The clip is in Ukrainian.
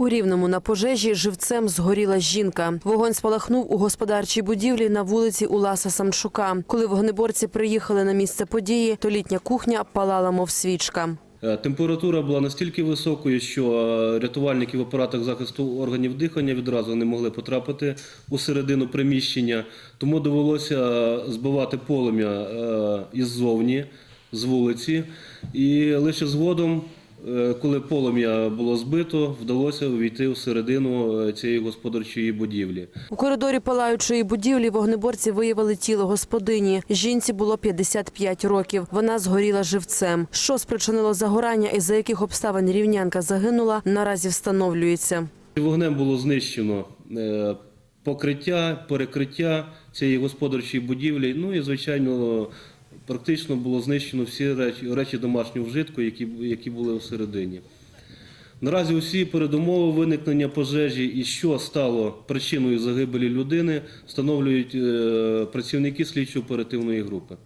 У Рівному на пожежі живцем згоріла жінка. Вогонь спалахнув у господарчій будівлі на вулиці Уласа Самчука. Коли вогнеборці приїхали на місце події, то літня кухня палала, мов свічка. Е, Температура була настільки високою, що е, рятувальники в апаратах захисту органів дихання відразу не могли потрапити у середину приміщення, тому довелося е, збивати полум'я іззовні, з вулиці. І лише згодом, коли полум'я було збито, вдалося увійти у середину е, цієї господарчої будівлі. У коридорі палаючої будівлі вогнеборці виявили тіло господині. Жінці було 55 років. Вона згоріла живцем. Що спричинило загорання і за яких обставин рівнянка загинула, наразі встановлюється. Вогнем було знищено е, покриття, перекриття цієї господарчої будівлі. Ну і, звичайно, практично було знищено всі речі, речі домашнього вжитку, які, які були всередині. Наразі усі передумови виникнення пожежі і що стало причиною загибелі людини, встановлюють е, працівники слідчо-оперативної групи.